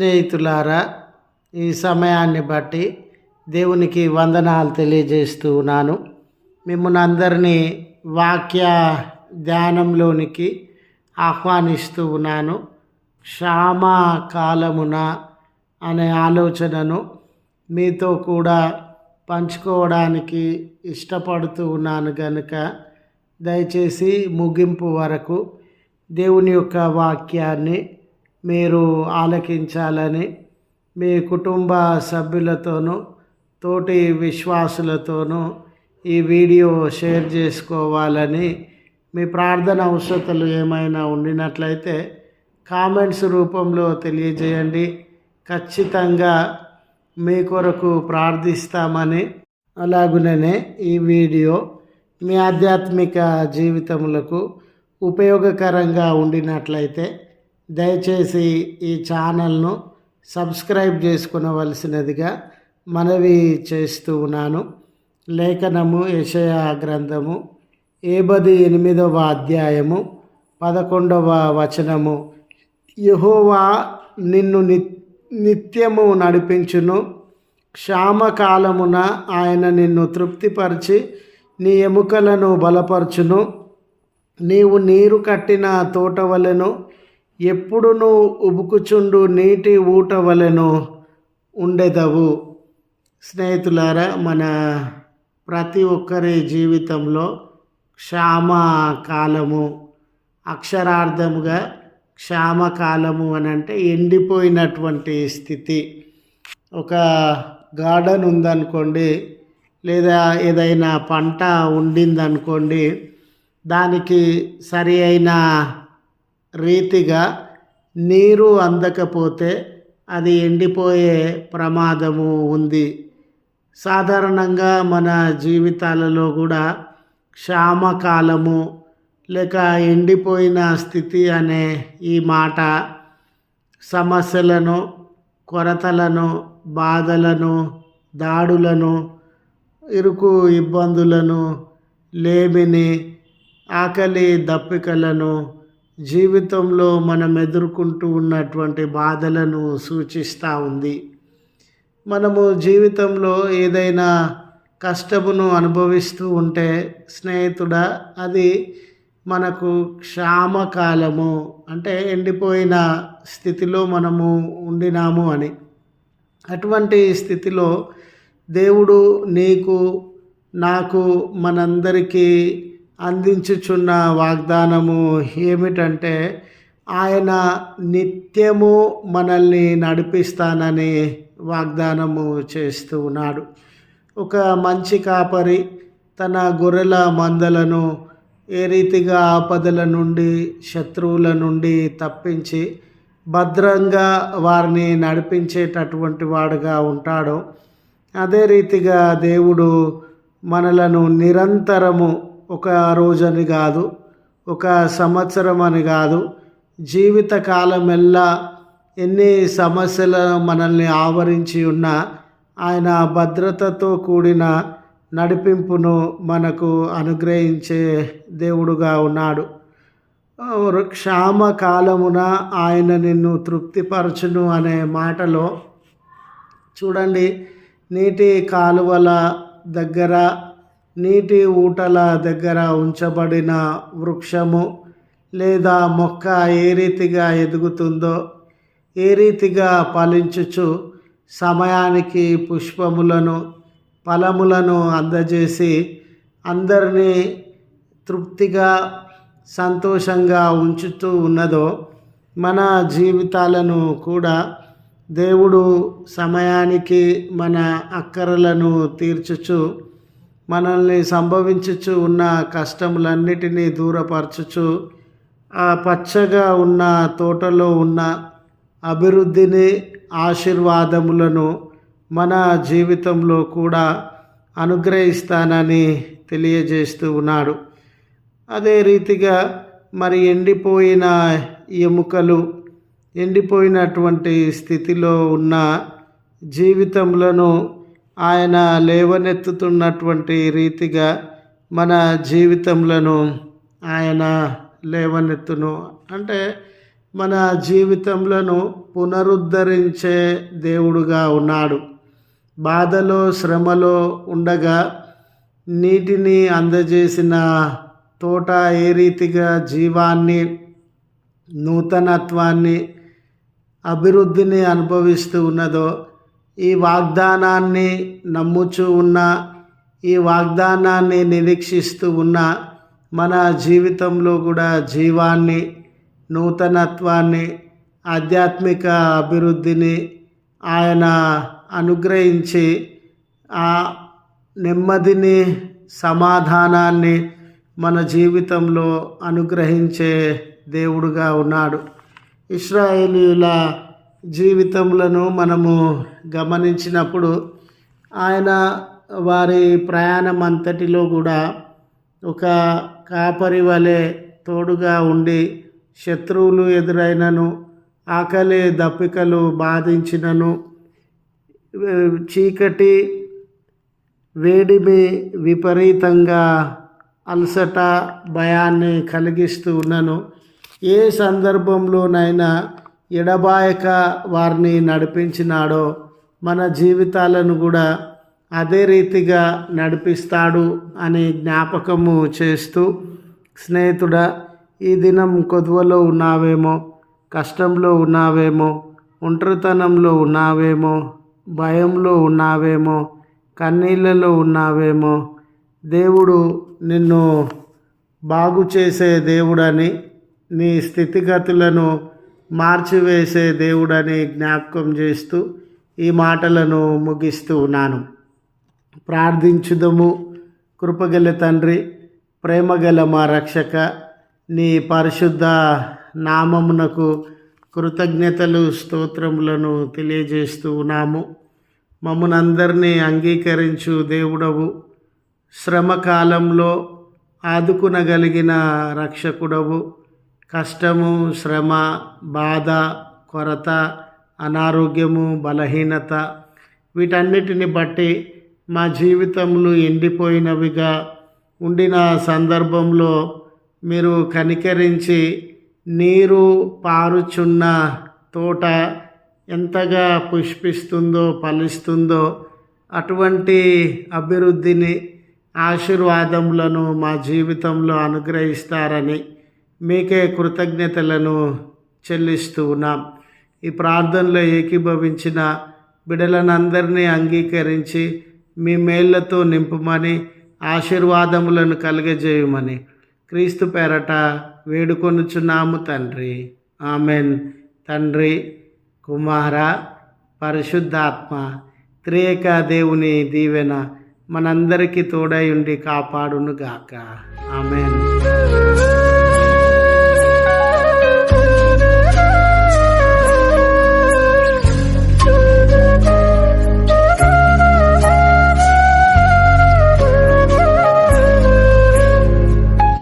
స్నేహితులారా ఈ సమయాన్ని బట్టి దేవునికి వందనాలు తెలియజేస్తూ ఉన్నాను. మిమ్మల్ని అందరినీ వాక్య ధ్యానంలోనికి ఆహ్వానిస్తూ ఉన్నాను. క్షామ కాలమున అనే ఆలోచనను మీతో కూడా పంచుకోవడానికి ఇష్టపడుతూ ఉన్నాను కనుక దయచేసి ముగింపు వరకు దేవుని యొక్క వాక్యాన్ని మీరు ఆలకించాలని మీ కుటుంబ సభ్యులతోనూ తోటి విశ్వాసులతోనూ ఈ వీడియో షేర్ చేసుకోవాలని మీ ప్రార్థన అవసరతలు ఏమైనా ఉండినట్లయితే కామెంట్స్ రూపంలో తెలియజేయండి. ఖచ్చితంగా మీ కొరకు ప్రార్థిస్తామని అలాగునే ఈ వీడియో మీ ఆధ్యాత్మిక జీవితములకు ఉపయోగకరంగా ఉండినట్లయితే దయచేసి ఈ ఛానల్ను సబ్స్క్రైబ్ చేసుకునవలసినదిగా మనవి చేస్తూ ఉన్నాను. లేఖనము యషయ గ్రంథము ఏబది ఎనిమిదవ అధ్యాయము పదకొండవ వచనము. యహోవా నిన్ను ని నిత్యము నడిపించును. క్షామకాలమున ఆయన నిన్ను తృప్తిపరిచి నీ ఎముకలను బలపరచును. నీవు నీరు కట్టిన తోట వలెను ఎప్పుడును ఉబుకుచుండు నీటి ఊట వలెను ఉండెదవు. స్నేహితులారా మన ప్రతి ఒక్కరి జీవితంలో క్షామ కాలము అక్షరార్థముగా క్షామకాలము అని అంటే ఎండిపోయినటువంటి స్థితి. ఒక గార్డెన్ ఉందనుకోండి లేదా ఏదైనా పంట ఉండిందనుకోండి దానికి సరి అయిన రీతిగా నీరు అందకపోతే అది ఎండిపోయే ప్రమాదము ఉంది. సాధారణంగా మన జీవితాలలో కూడా క్షామకాలము లేక ఎండిపోయిన స్థితి అనే ఈ మాట సమస్యలను కొరతలను బాధలను దాడులను ఇరుకు ఇబ్బందులను లేమిని ఆకలి దప్పికలను జీవితంలో మనం ఎదుర్కొంటూ ఉన్నటువంటి బాధలను సూచిస్తూ ఉంది. మనము జీవితంలో ఏదైనా కష్టమును అనుభవిస్తూ ఉంటే స్నేహితుడా అది మనకు క్షామకాలము అంటే ఎండిపోయిన స్థితిలో మనము ఉండినాము అని. అటువంటి స్థితిలో దేవుడు నీకు నాకు మనందరికీ అందించుచున్న వాగ్దానము ఏమిటంటే ఆయన నిత్యము మనల్ని నడిపిస్తానని వాగ్దానము చేస్తూ ఉన్నాడు. ఒక మంచి కాపరి తన గొర్రెల మందలను ఏ రీతిగా ఆపదల నుండి శత్రువుల నుండి తప్పించి భద్రంగా వారిని నడిపించేటటువంటి వాడుగా ఉంటాడో అదే రీతిగా దేవుడు మనలను నిరంతరము ఒక రోజని కాదు ఒక సంవత్సరం అని కాదు జీవితకాలమెల్లా ఎన్ని సమస్యలు మనల్ని ఆవరించి ఉన్నా ఆయన భద్రతతో కూడిన నడిపింపును మనకు అనుగ్రహించే దేవుడుగా ఉన్నాడు. క్షామ కాలమున ఆయన నిన్ను తృప్తిపరచును అనే మాటలో చూడండి నీటి కాలువల దగ్గర నీటి ఊటల దగ్గర ఉంచబడిన వృక్షము లేదా మొక్క ఏ రీతిగా ఎదుగుతుందో ఏ రీతిగా ఫలించుచు సమయానికి పుష్పములను ఫలములను అందజేసి అందరినీ తృప్తిగా సంతోషంగా ఉంచుతూ ఉన్నదో మన జీవితాలను కూడా దేవుడు సమయానికి మన అక్కరలను తీర్చుచు మనల్ని సంభవించుచు ఉన్న కష్టములన్నిటినీ దూరపరచుచు ఆ పచ్చగా ఉన్న తోటలో ఉన్న అభివృద్ధిని ఆశీర్వాదములను మన జీవితంలో కూడా అనుగ్రహిస్తానని తెలియజేస్తూ ఉన్నాడు. అదే రీతిగా మరి ఎండిపోయిన ఎముకలు ఎండిపోయినటువంటి స్థితిలో ఉన్న జీవితములను ఆయన లేవనెత్తుతున్నటువంటి రీతిగా మన జీవితంలో ఆయన లేవనెత్తును. అంటే మన జీవితంలో పునరుద్ధరించే దేవుడుగా ఉన్నాడు. బాధలో శ్రమలో ఉండగా నీటిని అందజేసిన తోట ఏ రీతిగా జీవాన్ని నూతనత్వాన్ని అభివృద్ధిని అనుభవిస్తూ ఉన్నదో ఈ వాగ్దానాన్ని నమ్ముచూ ఉన్న ఈ వాగ్దానాన్ని నిరీక్షిస్తూ ఉన్న మన జీవితంలో కూడా జీవాన్ని నూతనత్వాన్ని ఆధ్యాత్మిక అభివృద్ధిని ఆయన అనుగ్రహించి ఆ నెమ్మదిని సమాధానాన్ని మన జీవితంలో అనుగ్రహించే దేవుడుగా ఉన్నాడు. ఇస్రాయేలీల జీవితంలో మనము గమనించినప్పుడు ఆయన వారి ప్రయాణం అంతటిలో కూడా ఒక కాపరి వలె తోడుగా ఉండి శత్రువులు ఎదురైనను ఆకలి దప్పికలు బాధించినను చీకటి వేడిమి విపరీతంగా అలసట భయాన్ని కలిగిస్తూ ఉన్నాను. ఏ సందర్భంలోనైనా ఎడబాయక వారిని నడిపించినాడో మన జీవితాలను కూడా అదే రీతిగా నడిపిస్తాడు అని జ్ఞాపకము చేస్తూ స్నేహితుడా ఈ దినం కొదువలో ఉన్నావేమో కష్టంలో ఉన్నావేమో ఒంటరితనంలో ఉన్నావేమో భయంలో ఉన్నావేమో కన్నీళ్ళలో ఉన్నావేమో దేవుడు నిన్ను బాగు చేసే దేవుడని నీ స్థితిగతులను మార్చివేసే దేవుడని జ్ఞాపకం చేస్తూ ఈ మాటలను ముగిస్తూ ఉన్నాను. ప్రార్థించుదము. కృపగల తండ్రి ప్రేమగల మా రక్షక నీ పరిశుద్ధ నామమునకు కృతజ్ఞతలు స్తోత్రములను తెలియజేస్తూ ఉన్నాము. మమ్మల్ని అంగీకరించు దేవుడవు. శ్రమకాలంలో ఆదుకునగలిగిన రక్షకుడవు. కష్టము శ్రమ బాధ కొరత అనారోగ్యము బలహీనత వీటన్నిటిని బట్టి మా జీవితంలో ఎండిపోయినవిగా ఉండిన సందర్భంలో మీరు కనికరించి నీరు పారుచున్న తోట ఎంతగా పుష్పిస్తుందో ఫలిస్తుందో అటువంటి అభివృద్ధిని ఆశీర్వాదములను మా జీవితంలో అనుగ్రహిస్తారని మీకే కృతజ్ఞతలను చెల్లిస్తూ ఉన్నాం. ఈ ప్రార్థనలో ఏకీభవించిన బిడలనందరినీ అంగీకరించి మీ మేళ్ళతో నింపుమని ఆశీర్వాదములను కలుగజేయమని క్రీస్తు పేరట వేడుకొనుచున్నాము తండ్రి. ఆమెన్. తండ్రి కుమార పరిశుద్ధాత్మ త్రియేక దేవుని దీవెన మనందరికీ తోడై ఉండి కాపాడునుగాక. ఆమెన్.